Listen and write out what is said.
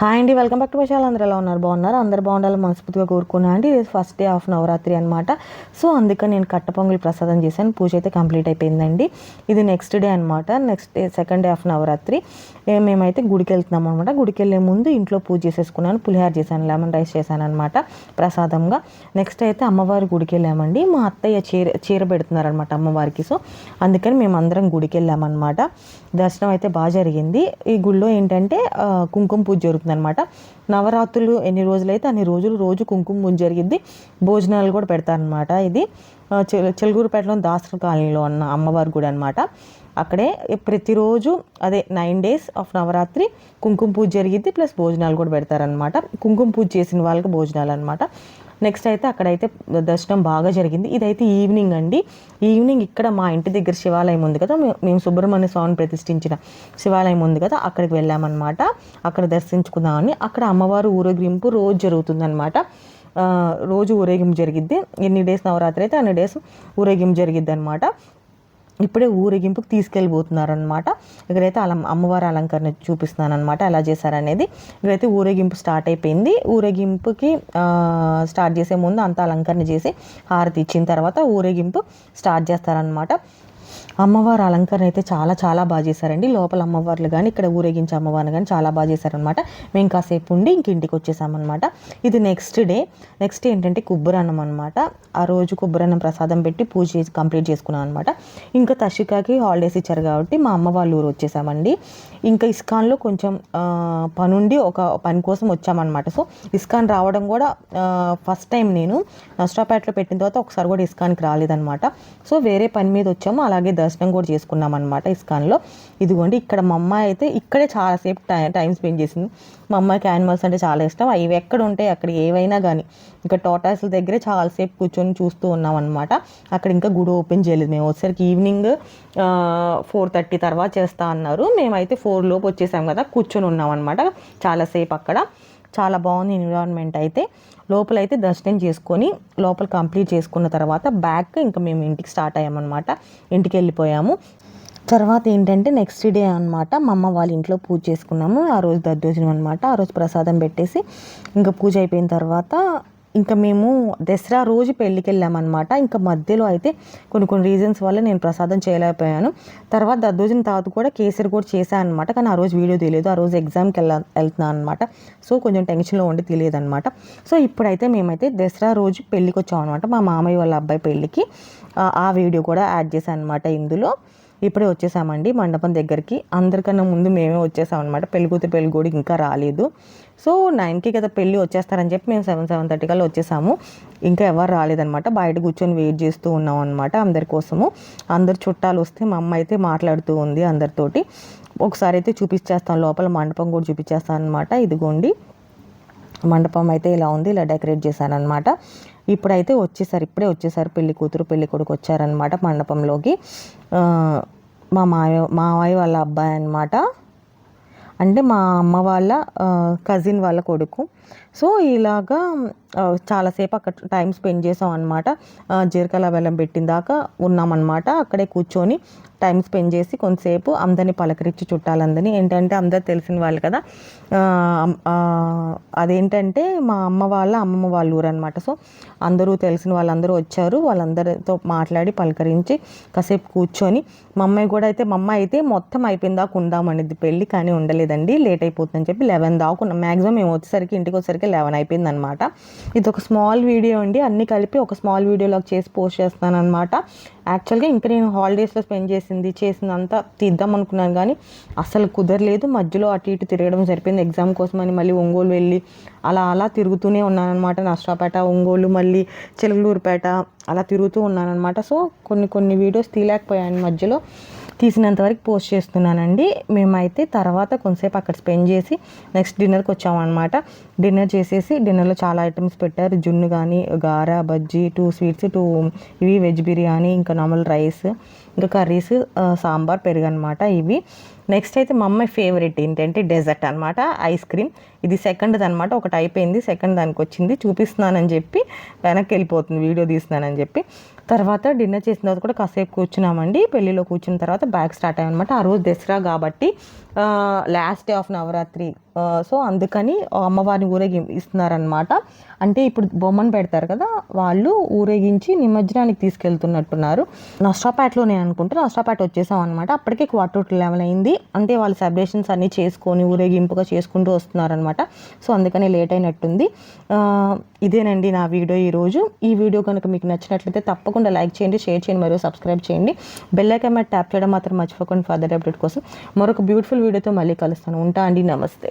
Hi అండి welcome back to my అందరూ ఎలా ఉన్నారు? బాగున్నారు? అందరు బాగుండాలని మనస్ఫూర్తిగా కోరుకున్నా అండి. ఇది ఫస్ట్ డే ఆఫ్ నవరాత్రి అనమాట సో అందుకని నేను కట్ట పొంగల్ ప్రసాదం చేశాను. పూజ అయితే కంప్లీట్ అయిపోయిందండి. ఇది నెక్స్ట్ డే అనమాట next day second day of Navaratri. మేమైతే గుడికి వెళ్తున్నాం అనమాట గుడికి వెళ్ళే ముందు ఇంట్లో పూజ చేసేసుకున్నాను. పులిహార చేశాను లెమన్ రైస్ చేశాను అనమాట ప్రసాదంగా. నెక్స్ట్ అయితే అమ్మవారి గుడికి వెళ్ళామండి. మా అత్తయ్య చీర చీర పెడుతున్నారనమాట అమ్మవారికి. సో అందుకని మేము అందరం గుడికి వెళ్ళామన్నమాట. దర్శనం అయితే బాగా జరిగింది. ఈ గుళ్ళో ఏంటంటే కుంకుమ పూజ జరుగుతుంది. అనమాట నవరాత్రులు ఎన్ని రోజులైతే అన్ని రోజులు రోజు కుంకుమ పూజ జరిగింది భోజనాలు కూడా పెడతారనమాట ఇది. ఆ, చెలుగురుపేటలో దాసర కాలనీలో ఉన్న అమ్మవారి గుడి అనమాట అక్కడే ప్రతిరోజు అదే నైన్ డేస్ ఆఫ్ నవరాత్రి కుంకుమ పూజ జరిగింది ప్లస్ భోజనాలు కూడా పెడతారనమాట కుంకుమ పూజ చేసిన వాళ్ళకి భోజనాలు అనమాట నెక్స్ట్ అయితే అక్కడైతే దర్శనం బాగా జరిగింది. ఇదైతే ఈవినింగ్ అండి. ఈవినింగ్ ఇక్కడ మా ఇంటి దగ్గర శివాలయం ఉంది కదా. మేము సుబ్రహ్మణ్య స్వామిని ప్రతిష్ఠించిన శివాలయం ఉంది కదా. అక్కడికి వెళ్ళామన్నమాట. అక్కడ దర్శించుకుందామని అక్కడ అమ్మవారు ఊరేగింపు రోజు జరుగుతుందన్నమాట. రోజు ఊరేగింపు జరిగిద్ది. ఎన్ని డేస్ నవరాత్రి అయితే అన్ని డేస్ ఊరేగింపు జరిగిద్ది అనమాట ఇప్పుడే ఊరేగింపుకి తీసుకెళ్ళిపోతున్నారనమాట ఇక్కడైతే అలా అమ్మవారి అలంకరణ చూపిస్తున్నానమాట ఎలా చేశారనేది ఇక్కడైతే ఊరేగింపు స్టార్ట్ అయిపోయింది. ఊరేగింపుకి స్టార్ట్ చేసే ముందు అంత అలంకరణ చేసి హారతి ఇచ్చిన తర్వాత ఊరేగింపు స్టార్ట్ చేస్తారనమాట అమ్మవారి అలంకరణ అయితే చాలా చాలా బాగా చేశారండి. లోపల అమ్మవార్లు కానీ ఇక్కడ ఊరేగించే అమ్మవారిని కానీ చాలా బాగా చేశారనమాట మేము కాసేపు ఉండి ఇంక ఇంటికి వచ్చేసామన్నమాట. ఇది నెక్స్ట్ డే నెక్స్ట్ ఏంటంటే కుబ్బరన్నం అనమాట ఆ రోజు కుబ్బరన్నం ప్రసాదం పెట్టి పూజ చేసి కంప్లీట్ చేసుకున్నాం అనమాట ఇంకా తషికాకి హాలిడేస్ ఇచ్చారు కాబట్టి మా అమ్మ వాళ్ళ ఊరు వచ్చేసామండి. ఇంకా ఇస్కాన్లో కొంచెం పనుండి ఒక పని కోసం వచ్చామన్నమాట. సో ఇస్కాన్ రావడం కూడా ఫస్ట్ టైం నేను. నష్టాపేటలో పెట్టిన తర్వాత ఒకసారి కూడా ఇస్కాన్కి రాలేదనమాట సో వేరే పని మీద వచ్చాము. అలా అలాగే దర్శనం కూడా చేసుకున్నాం అనమాట ఇస్కాన్లో ఇదిగోండి ఇక్కడ మా అమ్మాయి అయితే ఇక్కడే చాలాసేపు టై టైం స్పెండ్ చేసింది. మా అమ్మాయికి యానిమల్స్ అంటే చాలా ఇష్టం. అవి ఎక్కడ ఉంటాయి అక్కడ ఏవైనా కానీ ఇంకా టోటాస్ల దగ్గరే చాలాసేపు కూర్చొని చూస్తూ ఉన్నాం అనమాట అక్కడ ఇంకా గుడి ఓపెన్ చేయలేదు. మేము వచ్చేసరికి ఈవినింగ్ ఫోర్ థర్టీ తర్వాత చేస్తా అన్నారు. మేమైతే ఫోర్ లోపు వచ్చేసాం కదా కూర్చొని ఉన్నాం అనమాట చాలాసేపు అక్కడ. చాలా బాగుంది ఎన్విరాన్మెంట్ అయితే. లోపలైతే దర్శనం చేసుకొని లోపల కంప్లీట్ చేసుకున్న తర్వాత బ్యాక్ ఇంకా మేము ఇంటికి స్టార్ట్ అయ్యామన్నమాట. ఇంటికి వెళ్ళిపోయాము. తర్వాత ఏంటంటే నెక్స్ట్ డే అనమాట మా అమ్మ వాళ్ళ ఇంట్లో పూజ చేసుకున్నాము. ఆ రోజు దద్దోజనం అనమాట ఆ రోజు ప్రసాదం పెట్టేసి ఇంకా పూజ అయిపోయిన తర్వాత ఇంకా మేము దసరా రోజు పెళ్ళికి వెళ్ళామన్నమాట ఇంకా మధ్యలో అయితే కొన్ని కొన్ని రీజన్స్ వల్ల నేను ప్రసాదం చేయలేకపోయాను. తర్వాత దద్దోజన తర్వాత కూడా కేసరి కూడా చేశాను అనమాట కానీ ఆ రోజు వీడియో తెలియదు. ఆ రోజు ఎగ్జామ్కి వెళ్ళ వెళ్తున్నాను అనమాట సో కొంచెం టెన్షన్లో ఉండి తెలియదు అనమాట సో ఇప్పుడైతే మేమైతే దసరా రోజు పెళ్ళికి వచ్చాం అనమాట మా మామయ్య వాళ్ళ అబ్బాయి పెళ్ళికి ఆ వీడియో కూడా యాడ్ చేశాను అనమాట ఇందులో. ఇప్పుడే వచ్చేసామండి. మండపం దగ్గరికి అందరికన్నా ముందు మేమే వచ్చేసామన్నమాట. పెళ్ళికూతురు పెళ్ళి కూడా ఇంకా రాలేదు. సో నైన్కి కదా పెళ్ళి వచ్చేస్తారని చెప్పి మేము సెవెన్ సెవెన్ థర్టీ కల్లా వచ్చేసాము. ఇంకా ఎవరు రాలేదనమాట బయట కూర్చొని వెయిట్ చేస్తూ ఉన్నాం అనమాట అందరి కోసము. అందరు చుట్టాలు వస్తే మా అమ్మ అయితే మాట్లాడుతూ ఉంది అందరితోటి. ఒకసారి అయితే చూపించేస్తాను లోపల మండపం కూడా చూపించేస్తాను అనమాట ఇదిగోండి. మండపం అయితే ఇలా ఉంది ఇలా డెకరేట్ చేశాను అనమాట ఇప్పుడైతే వచ్చేసారు ఇప్పుడే వచ్చేసారు పెళ్ళి కూతురు పెళ్ళి కొడుకు వచ్చారనమాట మండపంలోకి. మా మాయ మావయ్య వాళ్ళ అబ్బాయి అనమాట అంటే మా అమ్మ వాళ్ళ కజిన్ వాళ్ళ కొడుకు. సో ఇలాగా చాలాసేపు అక్కడ టైం స్పెండ్ చేసాం అనమాట జీరకల బెల్లం పెట్టిన దాకా ఉన్నామన్నమాట. అక్కడే కూర్చొని టైం స్పెండ్ చేసి కొంతసేపు అందరినీ పలకరించి చుట్టాలందరినీ. ఏంటంటే అందరు తెలిసిన వాళ్ళు కదా. అదేంటంటే మా అమ్మ వాళ్ళ అమ్మమ్మ వాళ్ళ ఊరు అనమాట సో అందరూ తెలిసిన వాళ్ళందరూ వచ్చారు. వాళ్ళందరితో మాట్లాడి పలకరించి కాసేపు కూర్చొని మా అమ్మాయి కూడా అయితే మా అమ్మాయి అయితే మొత్తం అయిపోయిన దాకా ఉందామనేది పెళ్ళి కానీ ఉండలేదండి. లేట్ అయిపోతుందని చెప్పి లెవెన్ దాకా ఉన్నాం. మ్యాక్సిమం మేము వచ్చేసరికి ఇంటికి వచ్చేసరికి లెవెన్ అయిపోయింది అనమాట ఇది ఒక స్మాల్ వీడియో అండి. అన్ని కలిపి ఒక స్మాల్ వీడియోలో చేసి పోస్ట్ చేస్తాను అనమాట యాక్చువల్గా ఇంకా నేను హాలిడేస్లో స్పెండ్ చేసింది చేసిందంతా తీద్దాం అనుకున్నాను కానీ అసలు కుదరలేదు. మధ్యలో అటు ఇటు తిరగడం సరిపోయింది ఎగ్జామ్ కోసం అని మళ్ళీ ఒంగోలు వెళ్ళి అలా అలా తిరుగుతూనే ఉన్నాను అనమాట నష్టాపేట ఒంగోలు మళ్ళీ చిలకలూరుపేట అలా తిరుగుతూ ఉన్నానమాట సో కొన్ని కొన్ని వీడియోస్ తీయలేకపోయాను మధ్యలో. తీసినంత వరకు పోస్ట్ చేస్తున్నానండి. మేమైతే తర్వాత కొంతసేపు అక్కడ స్పెండ్ చేసి నెక్స్ట్ డిన్నర్కి వచ్చామన్నమాట. డిన్నర్ చేసేసి డిన్నర్లో చాలా ఐటమ్స్ పెట్టారు. జున్ను కానీ గార బజ్జీ టూ స్వీట్స్ టూ ఇవి వెజ్ బిర్యానీ ఇంకా నార్మల్ రైస్ ఇంకా కర్రీస్ సాంబార్ పెరుగు అనమాట ఇవి. నెక్స్ట్ అయితే మా అమ్మాయి ఫేవరెట్ ఏంటంటే డెజర్ట్ అనమాట ఐస్ క్రీమ్. ఇది సెకండ్ అనమాట ఒకటి అయిపోయింది సెకండ్ దానికి వచ్చింది చూపిస్తున్నానని చెప్పి వెనక్కి వెళ్ళిపోతుంది వీడియో తీస్తున్నానని చెప్పి. తర్వాత డిన్నర్ చేసిన తర్వాత కూడా కాసేపు కూర్చున్నామండి. పెళ్ళిలో కూర్చున్న తర్వాత బ్యాగ్ స్టార్ట్ అయ్యనమాట ఆ రోజు దసరా కాబట్టి last day of Navaratri. So అందుకని అమ్మవారిని ఊరేగిస్తున్నారనమాట అంటే ఇప్పుడు బొమ్మను పెడతారు కదా వాళ్ళు ఊరేగించి నిమజ్జనానికి తీసుకెళ్తున్నట్టున్నారు. నష్టాపేటలోనే అనుకుంటే నష్టాపేట వచ్చేసాం అనమాట అప్పటికే క్వార్టర్ టు లెవెల్ అయింది. అంటే వాళ్ళు సెలబ్రేషన్స్ అన్నీ చేసుకొని ఊరేగింపుగా చేసుకుంటూ వస్తున్నారనమాట సో అందుకని లేట్ అయినట్టుంది. ఇదేనండి నా వీడియో ఈరోజు. ఈ వీడియో కనుక మీకు నచ్చినట్లయితే తప్పకుండా లైక్ చేయండి షేర్ చేయండి మరియు సబ్స్క్రైబ్ చేయండి. బెల్ ఐకాన్ మీద ట్యాప్ చేయడం మాత్రం మర్చిపోకండి ఫర్దర్ అప్డేట్ కోసం. మరొక బ్యూటిఫుల్ వీడియోతో మళ్ళీ కలుస్తాను. ఉంటా అండి నమస్తే.